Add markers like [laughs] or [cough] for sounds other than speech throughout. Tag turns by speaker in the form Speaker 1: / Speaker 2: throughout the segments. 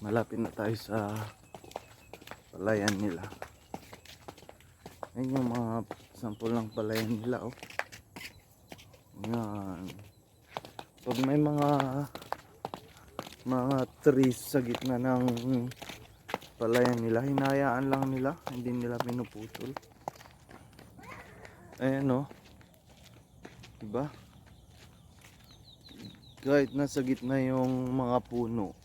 Speaker 1: malapit na tayo sa palayan nila. Ayun yung mga sample ng palayan nila oh. Yan. Pag may mga mga trees sa gitna ng palayan nila, hinayaan lang nila, hindi nila pinuputol. Ayan oh. Diba? Kahit nasa gitna yung mga puno,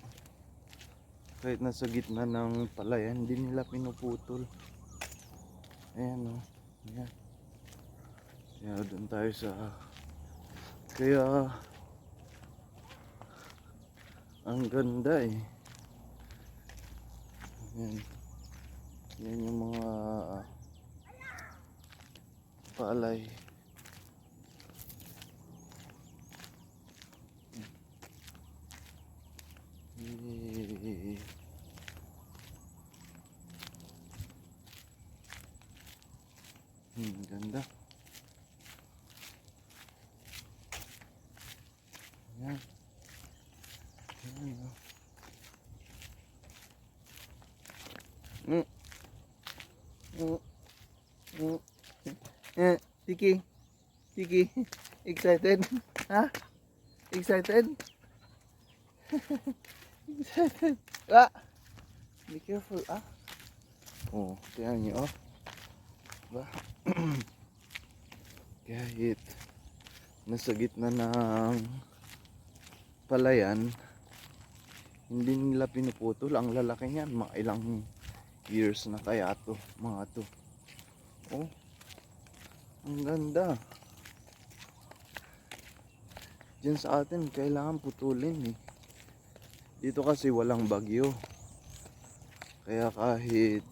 Speaker 1: kahit nasa gitna ng palayan, hindi nila pinuputol. Ayan o. Ayan. Kaya doon tayo sa... Kaya... Ang ganda eh. Ayan. Yan yung mga... Palay. Yay. Hmm, ganda. Yan. Yan, oh. Mm. Mm. Mm. Eh, Tiki. Tiki. Excited? [laughs] Ha? Excited? Excited? [laughs] Ah! Be careful, ah. Oh, tingnan niyo, oh. Diba? [clears throat] Kahit nasa gitna ng palayan, hindi nila pinuputol. Ang lalaki niyan, mga ilang years na kaya to, mga to. Oh, ang ganda. Diyan sa atin, kailangan putulin eh. Dito kasi walang bagyo. Kaya kahit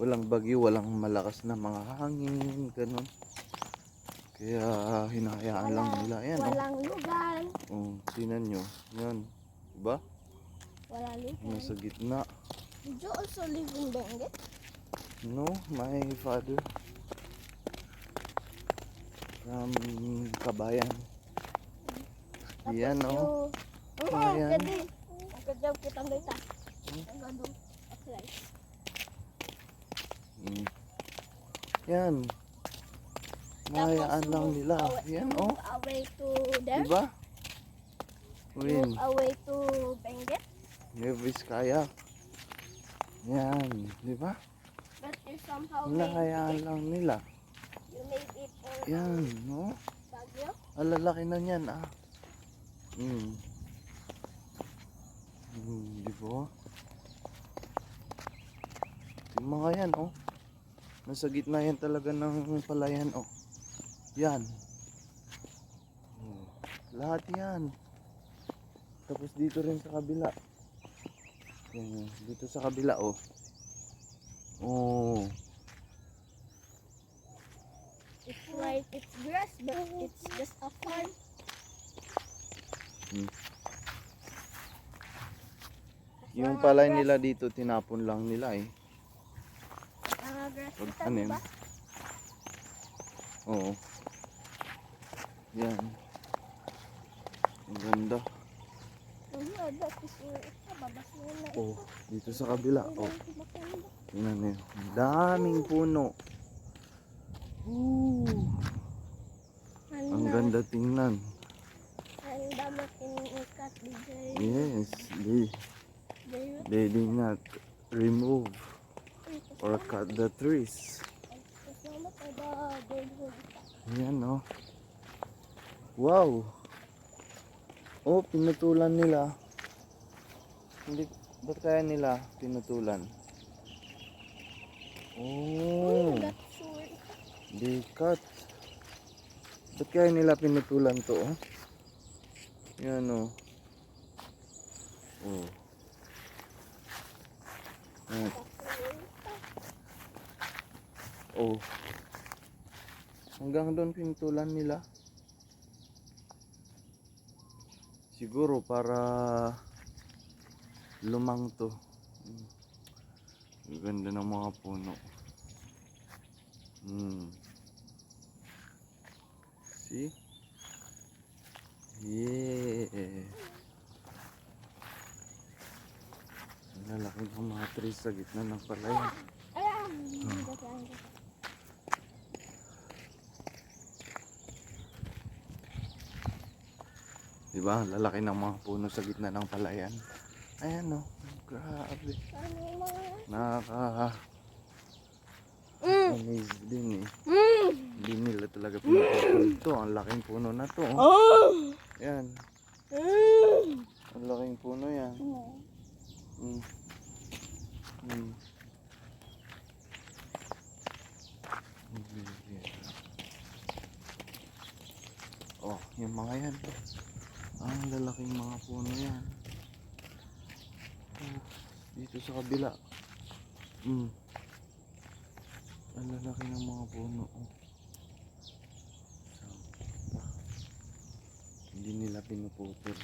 Speaker 1: walang bagyo, walang malakas na mga hangin, ganun. Kaya hinahayaan lang nila. Ayan, oh.
Speaker 2: Walang lugar.
Speaker 1: oh. Tinan nyo. Yan. Diba?
Speaker 2: Wala lugar.
Speaker 1: Nasa gitna.
Speaker 2: Did you also live in Benguet?
Speaker 1: No, my father. From Kabayan. Yan, oh.
Speaker 2: Oo,
Speaker 1: Ayan.
Speaker 2: Nagkadyaw kitang data. Ang gado. Apply.
Speaker 1: Mm. Yan. Hinahayaan lang nila. Yan, oh.
Speaker 2: Move away to there.
Speaker 1: Diba? Win.
Speaker 2: Move away to Benguet.
Speaker 1: Nueva Vizcaya. Yan. Diba?
Speaker 2: But you somehow
Speaker 1: lang nila.
Speaker 2: You made it in
Speaker 1: Yan, no?
Speaker 2: Baguio.
Speaker 1: Alalaki na niyan, ah. Hmm. Hmm, di ba? Yung mga yan, oh. Nasa gitna yan talaga ng palayan, oh. Yan. Oh. Lahat yan. Tapos dito rin sa kabila. Yan, dito sa kabila, oh. Oh.
Speaker 2: It's like it's grass, but it's just a farm.
Speaker 1: Yung palay nila dito, tinapon lang nila, eh. Pag tanim.
Speaker 2: diba?
Speaker 1: Oo. Yan. Ang ganda. Oh, dito sa kabila. Oh, tingnan niyo. Daming puno. Ooh, ang ganda tingnan. Yes, they, they did not remove or cut the trees. Yan, oh. Wow. Oh, pinutulan nila. Hindi, ba't kaya nila pinutulan? Oh. Di cut. Ba't kaya nila pinutulan to, oh? Yan, oh. Oh. Yan. Oh. Hanggang doon pinutulan nila. siguro para lumang to. Ganda ng mga puno. Hmm. see? Yeah. Lalaki ng mga trees sa gitna ng palayan
Speaker 2: oh.
Speaker 1: Diba? Ang lalaki ng mga puno sa gitna ng palayan. Ayan oh. Grabe. Nakaka...
Speaker 2: Mm.
Speaker 1: Amaze din eh.
Speaker 2: Mm.
Speaker 1: Hindi nila talaga pinapapul to. Ang laking puno na to. Oh.
Speaker 2: Oh.
Speaker 1: Yan.
Speaker 2: Mm.
Speaker 1: Ang laking puno yan. Mm. Mm. Oh, yung mga yan. Ang lalaking mga puno yan. Oh, dito sa kabila. Mm. Ang lalaki ng mga puno. Oh. Sampa. Hindi nila pinuputol.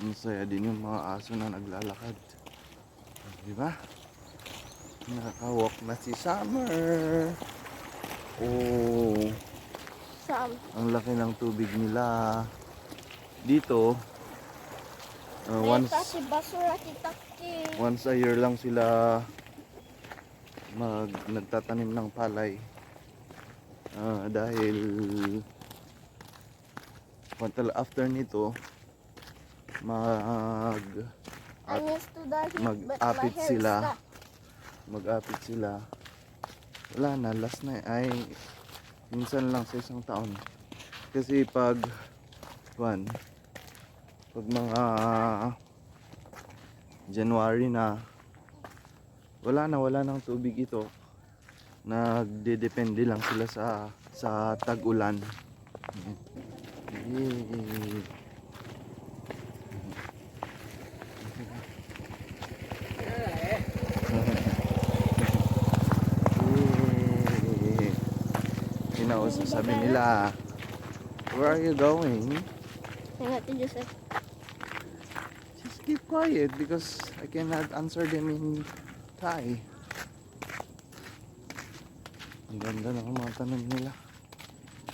Speaker 1: Masaya din yung mga aso na naglalakad. Di ba? Nakakawak na si Summer. Oh,
Speaker 2: Sam.
Speaker 1: ang laki ng tubig nila. Dito, uh, once once a year lang sila mag nagtatanim ng palay. Ah, dahil until after nito mag
Speaker 2: my
Speaker 1: mag-apit sila. mag-apit sila. Wala na, last na ay minsan lang sa isang taon. Kasi pag one, pag mga January na wala na, wala nang tubig ito. Nagdedepende lang sila sa sa tag-ulan. Yay. Yay. Kinausap sabi nila, Where are you going?
Speaker 2: Natin Joseph.
Speaker 1: Just keep quiet because I cannot answer them in Thai. Ang ganda ng mga tanong nila.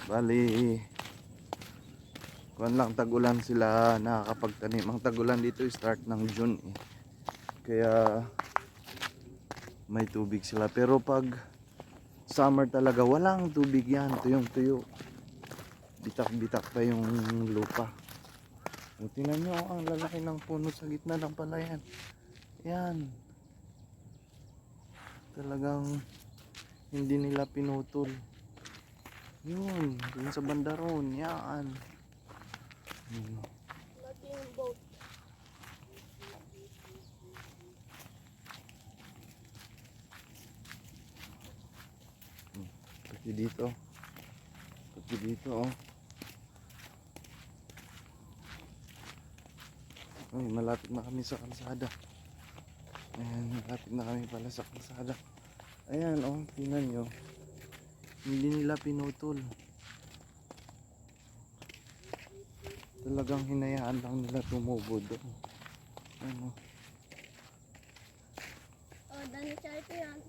Speaker 1: Bali, kuwan lang tagulan sila nakakapagtanim. Ang tagulan dito start ng June eh. Kaya may tubig sila. Pero pag summer talaga, walang tubig yan. Tuyong tuyo. Bitak-bitak pa yung lupa. O, tingnan nyo, ang lalaki ng puno sa gitna ng palayan. Yan. Talagang hindi nila pinutol. Yun, dun sa bandaron, yan. Hmm. Pati dito. Pati dito, oh. Ay, malapit na kami sa kalsada. Ayan, malapit na kami pala sa kalsada. Ayan, oh, tingnan nyo. Hindi nila pinutol. Talagang hinayaan lang nila tumubo doon. Ano?
Speaker 2: Oh, Dani Charity yan.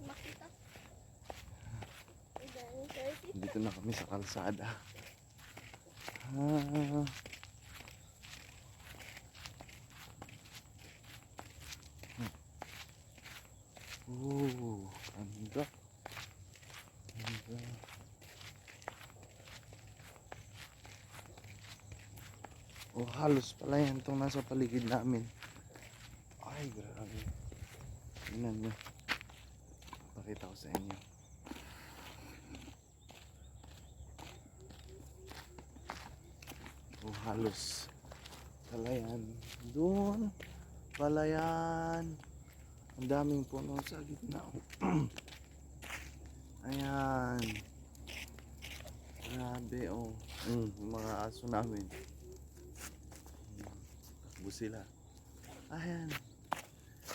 Speaker 1: Dito na kami sa kalsada. Ah. Oh, ganda. Ganda. Oh, halos pala yan itong nasa paligid namin. Ay, grabe. Tingnan nyo. Pakita ko sa inyo. Oh, halos palayan. Doon, palayan. Ang daming puno sa gitna. [clears throat] Ayan. Grabe, oh. Mm, yung mga aso namin. Takbo sila. Ayan.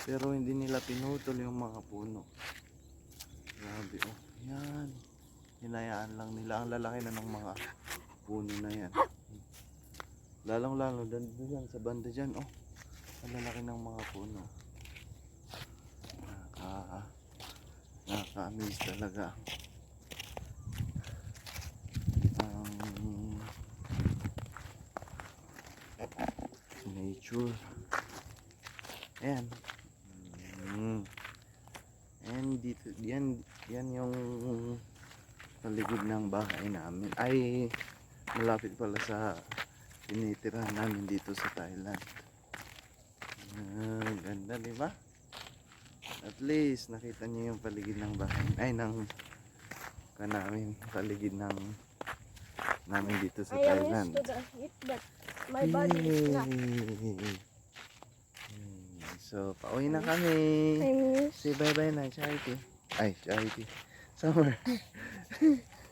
Speaker 1: Pero hindi nila pinutol yung mga puno. Grabe, oh. Yan. Hinayaan lang nila. Ang lalaki na ng mga puno na yan. Lalong lalo, dan dyan sa banda dyan, oh. Ang lalaki ng mga puno. Nakaka, nakaka-amaze talaga. Ang nature. Ayan. Mm. And dito, yan, yan yung paligid ng bahay namin. Ay, malapit pala sa tinitirahan namin dito sa Thailand. Ah, ganda, di ba? At least, nakita niyo yung paligid ng bahay. Ay, ng ka namin, paligid ng namin dito sa
Speaker 2: I am
Speaker 1: Thailand.
Speaker 2: used to the heat, but my body is not.
Speaker 1: Yay! So, pauwi na kami. Say bye-bye na, Charity. Ay, Charity. Summer. [laughs]